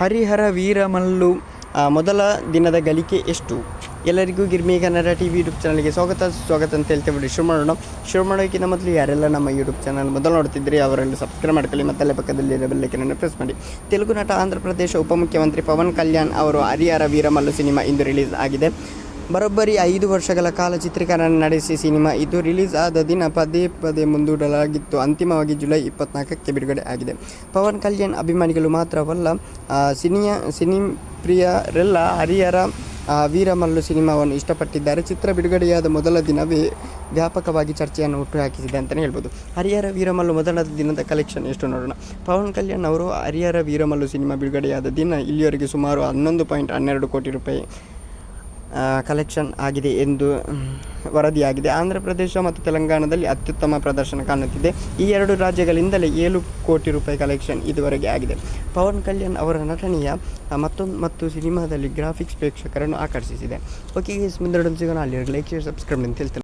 ಹರಿಹರ ವೀರಮಲ್ಲು ಮೊದಲ ದಿನದ ಗಳಿಕೆ ಎಷ್ಟು? ಎಲ್ಲರಿಗೂ Girmi Kannada T V YouTube ಚಾನಲ್ಗೆ ಸ್ವಾಗತ ಸ್ವಾಗತ ಅಂತ ಹೇಳ್ತೇವೆ ಶುರು ಮಾಡೋಣ ಶುರು ಮಾಡೋಕ್ಕಿಂತ ಮೊದಲು ಯಾರೆಲ್ಲ ನಮ್ಮ ಯೂಟ್ಯೂಬ್ ಚಾನಲ್ ಮೊದಲು ನೋಡ್ತಿದ್ರಿ ಅವರೆಲ್ಲ ಸಬ್ಸ್ಕ್ರೈಬ್ ಮಾಡ್ಕೊಳ್ಳಿ ಮತ್ತಲ್ಲೇ ಪಕ್ಕದಲ್ಲಿ ಬೆಲ್ಲೈಕನನ್ನು ಪ್ರೆಸ್ ಮಾಡಿ. ತೆಲುಗು ನಟ ಆಂಧ್ರ ಪ್ರದೇಶ ಉಪಮುಖ್ಯಮಂತ್ರಿ ಪವನ್ ಕಲ್ಯಾಣ್ ಅವರು ಹರಿಹರ ವೀರಮಲ್ಲು ಸಿನಿಮಾ ಇಂದು ರಿಲೀಸ್ ಆಗಿದೆ. ಬರೋಬ್ಬರಿ ಐದು ವರ್ಷಗಳ ಕಾಲ ಚಿತ್ರೀಕರಣ ನಡೆಸಿ ಸಿನಿಮಾ ಇದು ರಿಲೀಸ್ ಆದ ದಿನ ಪದೇ ಪದೇ ಮುಂದೂಡಲಾಗಿತ್ತು. ಅಂತಿಮವಾಗಿ ಜುಲೈ ಇಪ್ಪತ್ನಾಲ್ಕಕ್ಕೆ ಬಿಡುಗಡೆ ಆಗಿದೆ. ಪವನ್ ಕಲ್ಯಾಣ್ ಅಭಿಮಾನಿಗಳು ಮಾತ್ರವಲ್ಲ ಸಿನಿಯ ಸಿನಿ ಪ್ರಿಯರೆಲ್ಲ ಹರಿಹರ ವೀರಮಲ್ಲು ಸಿನಿಮಾವನ್ನು ಇಷ್ಟಪಟ್ಟಿದ್ದಾರೆ. ಚಿತ್ರ ಬಿಡುಗಡೆಯಾದ ಮೊದಲ ದಿನವೇ ವ್ಯಾಪಕವಾಗಿ ಚರ್ಚೆಯನ್ನು ಹುಟ್ಟುಹಾಕಿಸಿದೆ ಅಂತಲೇ ಹೇಳ್ಬೋದು. ಹರಿಹರ, ವೀರಮಲ್ಲು ಮೊದಲ ದಿನದ ಕಲೆಕ್ಷನ್ ಎಷ್ಟು ನೋಡೋಣ? ಪವನ್ ಕಲ್ಯಾಣ್ ಅವರು ಹರಿಹರ, ವೀರಮಲ್ಲು ಸಿನಿಮಾ ಬಿಡುಗಡೆಯಾದ ದಿನ ಇಲ್ಲಿಯವರೆಗೆ ಸುಮಾರು ಹನ್ನೊಂದು ಪಾಯಿಂಟ್ ಹನ್ನೆರಡು ಕೋಟಿ ರೂಪಾಯಿ ಕಲೆಕ್ಷನ್ ಆಗಿದೆ ಎಂದು ವರದಿಯಾಗಿದೆ. ಆಂಧ್ರ ಪ್ರದೇಶ ಮತ್ತು ತೆಲಂಗಾಣದಲ್ಲಿ ಅತ್ಯುತ್ತಮ ಪ್ರದರ್ಶನ ಕಾಣುತ್ತಿದೆ. ಈ ಎರಡು ರಾಜ್ಯಗಳಿಂದಲೇ ಏಳು ಕೋಟಿ ರೂಪಾಯಿ ಕಲೆಕ್ಷನ್ ಇದುವರೆಗೆ ಆಗಿದೆ. ಪವನ್ ಕಲ್ಯಾಣ್ ಅವರ ನಟನೆಯ ಮತ್ತೊಂದು ಮತ್ತು ಸಿನಿಮಾದಲ್ಲಿ ಗ್ರಾಫಿಕ್ಸ್ ಪ್ರೇಕ್ಷಕರನ್ನು ಆಕರ್ಷಿಸಿದೆ. ಓಕೆ ಮುಂದೊಂದು ಸಿಗೋಣ. ಅಲ್ಲಿ ಲೈಕ್ ಶೇರ್ ಸಬ್ಸ್ಕ್ರೈಬ್ ಅಂತ ಹೇಳ್ತೇನೆ.